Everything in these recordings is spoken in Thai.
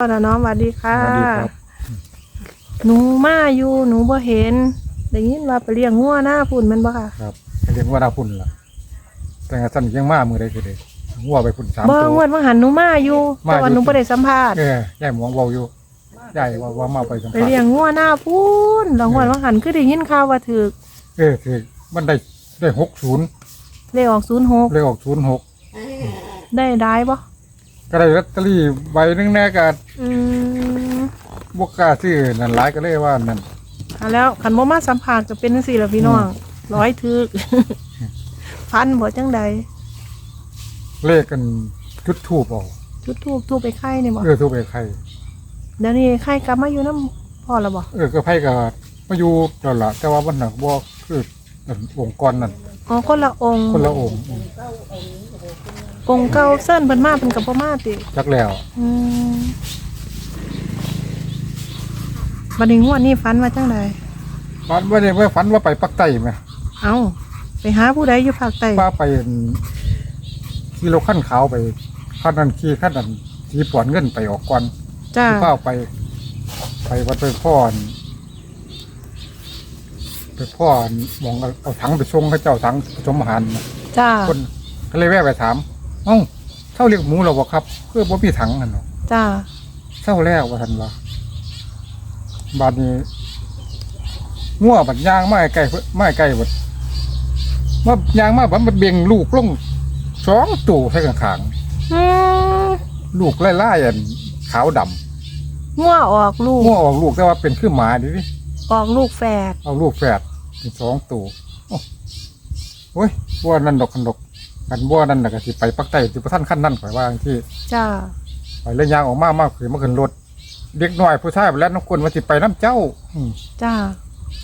พ่อนะน้องสวัสดีค่ะ สวัสดีครับ หนูมาอยู่หนูบ่เห็นได้ยินว่าไปเลี้ยงงัวหน้าพุ่นแมันบ่ค่ะครับเรียนว่าดาวพุ่นล่ะ แต่งสั้นยังมามือได้คือเด้หัวไปพุ่นสามบ่ตัวงวดว่าหันหนูมาอยู่มาแต่ว่าอยู่หนูบ่ได้สัมภาษณ์เออยายหมองเบาอยู่ยายว่าว่ามาไปสัมไปภาษเลี้ยงณ์งัวหน้าพุ่นแล้วงวดว่าหันคือได้ยินข่าวว่าถูกเออคือมันได้ได้หกศูนย์เลขออก06เลยออกศูนย์หกได้ได้บ่ ก็ได้ลอตเตอรี่ใบหนึงแน่ก็อืมบกล้าซื้อนั่นหลายก็เลยว่านั่นอะแล้วคันบ่มาสัมภาษณ์ก็เป็นจังซี่ล่ะพี่น้องร้อยถึกพันบ่จังใดเลขกันจุดทูบออกจุดทูบทูบไปไข่นี่บ่เออทูบไปใครเดี๋ยวนี้ไข่กลับมาอยู่นำพ่อแล้วบ่เออก็ไพ่ก็มาอยู่ตลอดแต่ว่ามันหนักบ่คืออันองค์กรนั่นอ๋อคนละองค์คนละองค์ องค์เก่าเซิ้นเพิ่นมาเพิ่นก็บ่มาติจักแล้วอืมบัดนี้งวดนี้ฝันว่าจังไดฝันว่าเนี่ยว่าฝันว่าไปปักใต้ไหมเอ้าไปหาผู้ใดอยู่ภาคใต้ป้าไปขี่รถขั้นขาวไปขั้นนั้นขี่ขั้นนั้นขี่ปวนเงินไปออกก่อนจ้าที่ป้าไป ไปวัดไปพ่อนไปพ่อนมองเอาเอาถังไปชงเขาเจ้าถังผสมอาหารน่ะจ้าคนก็เลยแวะไปถาม เอ้าเท่าเรียกหมูเราบอกครับ เพื่อบ่มีถังนั่นเนาะจ้าเท่าแล้วว่าทันว่าบาดนี้ง่วบัดยางไม้ไก่ไม้ไก่บัดว่ายางมาบัดมันเบ่งลูกลงสองตู่ใส่ข้างๆอืมลูกไล่ไล่อันขาวดงัวออกลูำกง่วงออกลูกแต่ว่าเป็นคือหมาดิดิออกลูกแฝดเอาลูกแฝดเป็นสองตัวโอ้โอ้ยบัวนั่นดอกคันดอก กันบัวนั่นน่ะก็สิไปปักใต้สิประท่านขั้นนั่นข่อยว่าจังที่จ้าไปเล่นยางออกมามากคือมาขึ้นรถเด็กน้อยผู้ชายไปแล้วน้องคนว่าสิไปน้ำเจ้าอืมจ้า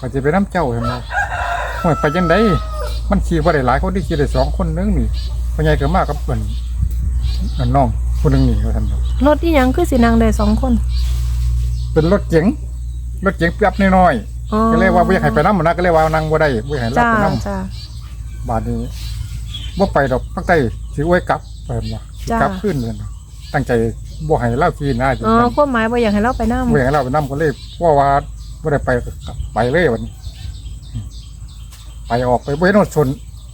ก็สิไปน้ำเจ้าเห็นไหมห่วยไปยังไดมันขี่บ่ได้หลายคนที่ขี่ได้สองคนนึงนี่พ่อใหญ่ก็มากับเพิ่นอันน้องคนนึงนี่ว่าท่านบอกรถอีหยังคือสินั่งได้สองคน เป็นรถเก๋งรถเก๋งเปียบน้อยอ๋อๆก็เลยว่าบ่อยากให้ไปน้ำมันนะก็เลยว่านั่งบ่ได้บ่อยากให้รับจ้าไปน้จ้าำบาดนี้ บ่ไปดอกภาคใต้สิอวยกลับเพิ่นว่าสิจ้ากลับขึ้นเลยนะตั้งใจบ่ให้เล่าขี่นะจริงอ๋อจังความหมายบ่อยากให้เราไปนำบ่อยากให้เล่าไปน้ำก็เลยเพราะว่าบ่ได้ไปก็กลับไปเลยวันนี้ไปออกไปบ่เห็นรถชน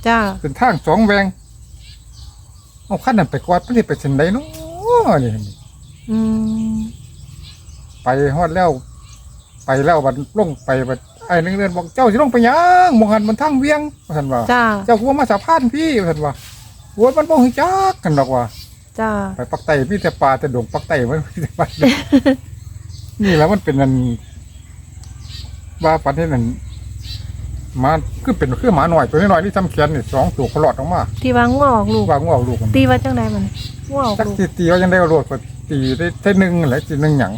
จ้าเป็นทางสองแวงเอาคันนั้นไปกวาดมันสิไปเส้นใดเนาะนี่อืมไปฮอดแล้ว ไปแล้วบัดลงไปบัด ไอ้นึงเดือนบอกเจ้าสิลงไปหยังมองหันมันทางเวียงว่าซั่นว่าจ้า เจ้ากูมาสะพานพี่ว่าซั่นว่าโอ้ยมันบ่ฮู้จักกันดอกว่า จ้า ไปปักไตมีแต่ปลาแต่ดงปักไตมันมีแต่ปลา นี่แหล้วมันเป็นนันว่าปันที่นั่นหมาคือเป็นคือหมาหน่อยตัวน้อยๆนี่ทำเขียนนี่สองตัวเขาหลอดออกมาที่ว่างัวออกลูก ว่างูเอาลูกมันตีว่าจังไดมันงัวออกจักลูกตีตีว่ายังได้เอาโลดก็ตีได้ได้หนึ่งแหละตีหนึ่งหยัง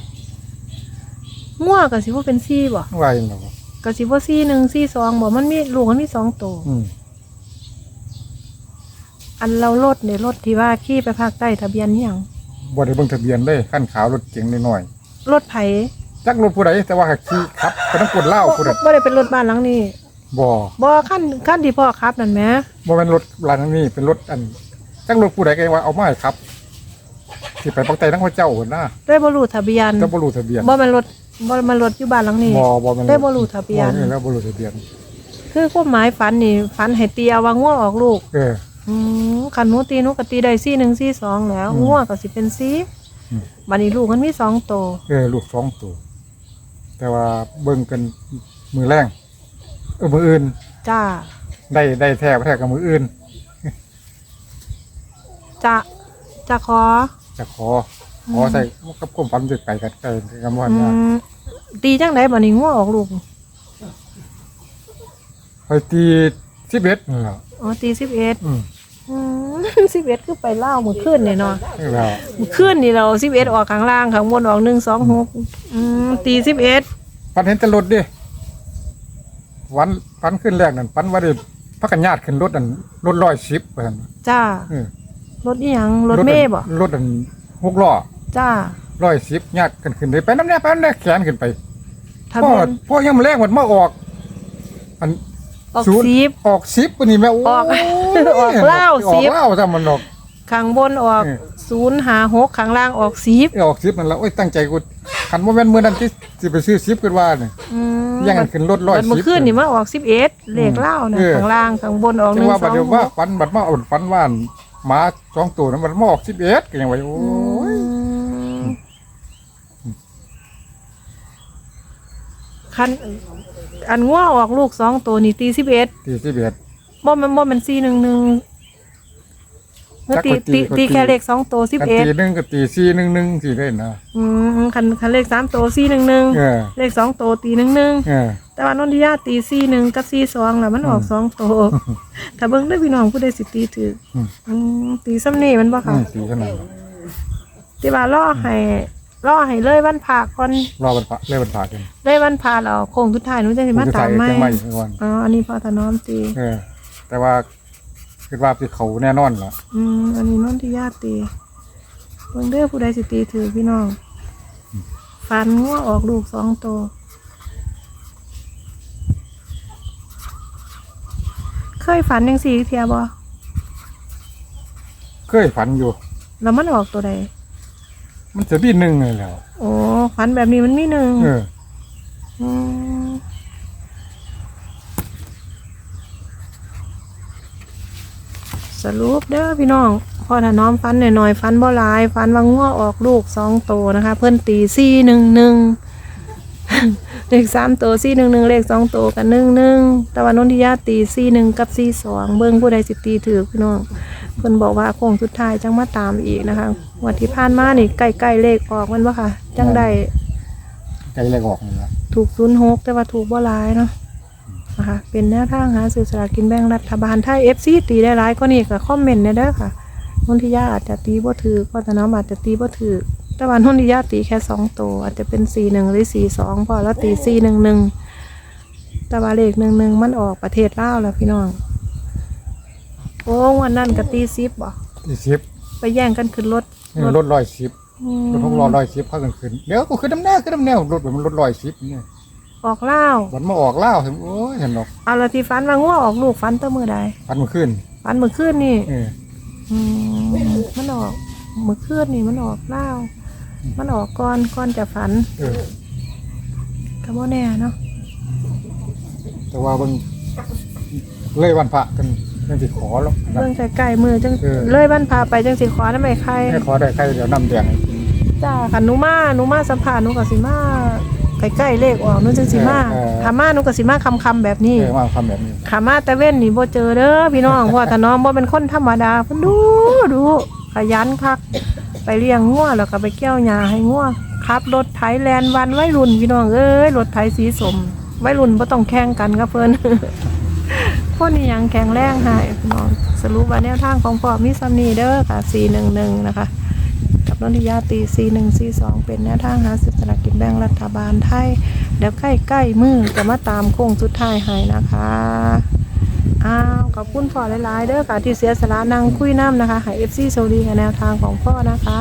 งัวก็สิบ่เป็นซี่บ่ว่าอย่างไร ก็สิบ่ซี่หนึ่งซี่สองบ่มันมีลูกมันมีสองตัวอืมอันเรารถเนี่ยรถที่ว่าขี่ไปภาคใต้ทะเบียนนี่หยังบ่ได้เบิ่งทะเบียนเลยขั้นขาวรถเก๋งน้อยรถไผๆจักรถผู้ใดแต่ว่าหักขี่ครับไปต้องกดเหล้าผู้ใดบ่ได้เป็นรถบ้านหลังนี้บ่บ่คันคันที่พ่อขับนั่นแหมบ่เป็นรถร้านนี้เป็นรถอันจักรถผู้ใดก็ว่าเอามาให้ครับที่ไปปักไตทั้งพระเจ้าหั่นนะได้บ่รู้ทะเบียนจะบ่รู้ทะเบียนบ่แม่นรถ บ่แม่นรถอยู่บ้านหลังนี้ บ่บ่แมันได้บ่รู้ทะเบียน บ่มีแล้วบ่รู้ทะเบียน คือความหมายฝันนี่ฝันให้ตีเอาว่างัวออกลูก เออ อืมคันหนูตีหนูก็ตีได้ซี่หนึ่งซี่สองแล้วอืมงัวก็สิเป็นซี่อืม บัดนี้ลูกมันมีสองตัวเออลูกสองตัว แต่ว่าเบิ่งกันมือแรงเออมืออื่น จ้าได้ได้แท้บ่แท้กับมืออื่น จะจะขอจะขอขอใส่กับความฝันจะไปกันไกลกันบ่อืว่าม ตีจังไดบัดนี้งัวออกลูกไปตี11นี่ล่ะอ๋อตีสิบเอ็ดอืมสิบเอ็ดคือไปเล่าเมื่อคืนนี่เนาะนี่แล้วเมื่อคืนนี่เราสิบเอ็ดออกข้างล่างข้างบนออกหนึ่งสองหกอืมตีสิบเอ็ดฝันเห็นแต่รถดิวันฝันขึ้นแรกนั่นฝันว่าได้พักกันญาติขึ้นรถอันรถ110ว่าซั่นจ้าเออรถอีหยังรถเมย์บ่รถอันหกล้อจ้า 110ญาติกันขึ้นได้ไปน้ำแน่ไปน้ำแน่แขนขึ้นไปทะพ่อเบียนพ่อยังมาแรกมันมาออก อันออกศูนย์ซีบออกซิปปะนี่แม่โอ้ยออกออกเหล้าอซิอกปเหล้าซะมันออก ข้างบนออกเออศศูนย์หาหกข้างล่างออกสิบเออออกซิปนั่นแล้วโอ้ยตั้งใจกูคันว่าแม่นมื้อนั้นที่สิไปซื้อซิปกันว่าเนี่ย อืมยังกันขึ้นรถร้อยบัดเมื่อสิบคืนนี่มาออกสิบเอ็ดเลขเล่านะเออ ข้างล่างข้างบนออกหจันึ่งงว่าสบัดองเดี๋ยวหว่ากฝันบัดมาอ่อนฝันว่าหมาสองตัวนั้นมันมาออก11ก็ยังว่าโอ้ย คันอันง่วออกลูกสองตัวนี่ตีสิบเอ็ดตี11บ่มันบ่มันสี่หนึ่งหนึ่งเมื่อตีจักก็ตีตีก็ตีตีแค่เลขสองตัวสิบกันเอ็ดตีหนึงก็ตี411สิได้นะอืมคันคันเลขสามตัวสี่หนึ่งหนึ่งเออเลขสองตัวตีหนึ่งหนึ่งเออแต่ว่านนทิยาตีสี่หนึ่งกับสี่สองแล้วมันออกสองตัวถ้าเบิ่งได้อพี่น้องผู้ใดสิตีถืออมอืมตีซ้ำนี่มันบ่อืค่ะมตีขนาดนั้นที่ว่าล่อให้ ล่อให้เลยวันพาก่อนรอบัดพระเลยบัดพระกันเลยวันพาแล้วโค้งสุดท้ายหนูจะสิมาจะตาใส่มไหมจังไม่ก่อนอ๋ออันนี้พอถนอมตีเออ แต่ว่าคิดว่าสิเขาแน่นอนล่ะ อืมอันนี้นนทิยาตีเบิ่งเด้อผู้ใดสิตีถือพี่น้องฟันงัวออกลูกสองตัวเคยฝันยังสี่เทียบ่เคยฝันอยู่ แล้วมันออกตัวใด มันจะมีหนึ่งเลยแหล้วโอ้ฝันแบบนี้มันมีหนึ่งเออมสรุปเด้อพี่น้องพอถ้าน้อมฟันหน่อยๆฟันบ่หลายฟันว่างัวออกลูกสองโตวนะคะ เพื่อนตีสี่หนึ่งหนึ่งเลขสามตัวสี่หนึ่งหนึ่งเลขสองตัวกับหนึ่งหนึ่งแต่ว่านนทิยาตีสี่หนึ่งกับสี่สองเบิ้งผู้ใดสิตีถือพี่น้อง เพิ่นบอกว่าโค้งสุดท้ายจังมาตามอีกนะคะงวันที่ผ่านมานี่ใกล้ๆเลขออกมันว่าค่ะ จังได้ใจเลยออกนี่ละถูกศูนย์หกแต่ว่าถูกบ่หลายเนาะนะคะเป็นแนวทางหาซื้อสลากกินแบ่งรัฐบาลถ้าเอฟซีตีได้หลายก็นี่ก็คอมเมนต์เนี่ยเด้อค่ะนนทิยาอาจจะตีบ่ถือก็แต่น้องอาจจะตีบ่ถือแต่ว่านนทิยาตีแค่สองตัวอาจจะเป็นสี่หนึ่งหรือสี่สองพอแล้วตีสี่หนึ่งหนึ่งแต่ว่าเลขหนึ่งหนึ่งมันออกประเทศลาวแล้วพี่น้อง โอ้วันนั้นก็ตีซิบบ่ที่สิบไปแย่งกันขึ้นรถนี่รถร้อยสิบอืมรถหกล้อร้อยสิบพากันขึ้นเดี๋ยวก็ขึ้นน้ำแน่ขึ้นน้ำแน่รถมันรถร้อยสิบเนี่ยออกลาววันมาออกเล่าวเห็นโอ้ยเห็นหรอกเอาละที่ฟันว่างัวออกลูกฟันแตะมือใดฟันมันขึ้นฟันเมื่อคืนนี่ เออ อืมมันออกเมื่อคืนนี่มันออกเล่าวมันออกก่อนก่อนจะฝันเออก็บ่แน่เนาะแต่ว่ามันเลยวันพระกัน ยังสิขอแล้วนะเรื่องใกล้ๆมือจังเออ เลยบ้านพาไปจังสิขอน้ำไม่ใครให้ขอได้ใครเดี๋ยวน้ำแดงให้กินจ้าคันหนูมาหนูมาสัมภาษณ์หนูก็สิมาใกล้ๆเลขออกหนูจังสิมาเออเออถามมาหนูก็สิมาคำๆแบบนี้ เออว่าทำแบบนี้ขามาแต่เว้นนี่บ่เจอเด้อพี่น้อง เพราะว่าถ้าน้องบ่เป็นคนธรรมดาเพิ่นดูดูขยันคัก ไปเลี้ยงงัวแล้วก็ไปเกี่ยวหญ้าให้งัวขับรถไถแลนวันวัยรุ่นพี่น้องเอ้ยรถไถสีสมวัยรุ่นบ่ต้องแข่งกันกับเพิ่น คนนี้ยังแข็งแรงให้พี่น้องสรุปว่าแนวทางของพ่อมีซัมนีเด้อค่ะ411นะคะ กับนนทิยาตี4142 เป็นแนวทางหาซื้อสลากกินแบ่งรัฐบาลไทย เดี๋ยวใกล้ๆมือจะมาตามโค้งสุดท้ายให้นะคะอ้าวขอบคุณพ่อหลายๆเด้อค่ะที่เสียสละนั่งคุยน้ำนะคะให้เอฟซีโซดีกับแนวทางของพ่อนะคะ